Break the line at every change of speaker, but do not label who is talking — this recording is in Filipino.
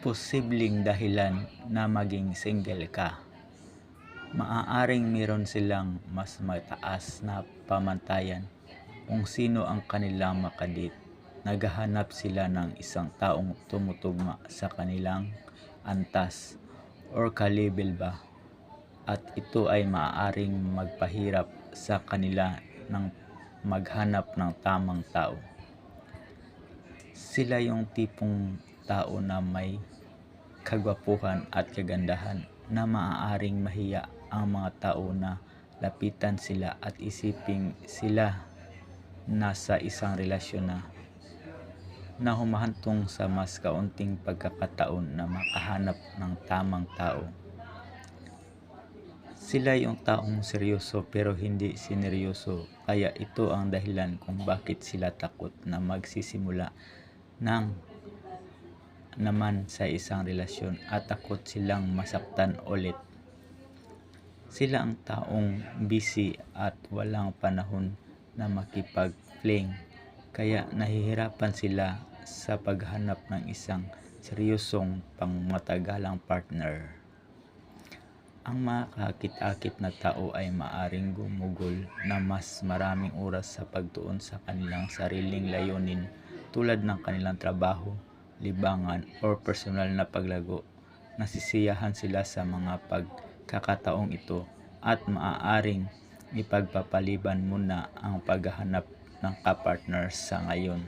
posibleng dahilan na maging single ka. Maaaring meron silang mas mataas na pamantayan kung sino ang kanilang makadit. Naghahanap sila ng isang taong tumutugma sa kanilang antas or kalibel ba at ito ay maaaring magpahirap sa kanila ng maghanap ng tamang tao. Sila yung tipong tao na may kagwapuhan at kagandahan na maaaring mahiya ang mga tao na lapitan sila at isiping sila nasa isang relasyon na na humahantong sa mas kaunting pagkakataon na makahanap ng tamang tao. Sila yung taong seryoso pero hindi sineryoso kaya ito ang dahilan kung bakit sila takot na magsisimula ng naman sa isang relasyon at takot silang masaktan ulit. Sila ang taong busy at walang panahon na makipag-fling kaya nahihirapan sila sa paghanap ng isang seryosong pangmatagalang partner. Ang mga kakit-akit na tao ay maaring gumugol na mas maraming oras sa pagtuon sa kanilang sariling layunin tulad ng kanilang trabaho, libangan, o personal na paglago. Nasisiyahan sila sa mga pagkakataong ito at maaaring ipagpapaliban muna ang paghahanap ng kapartner sa ngayon.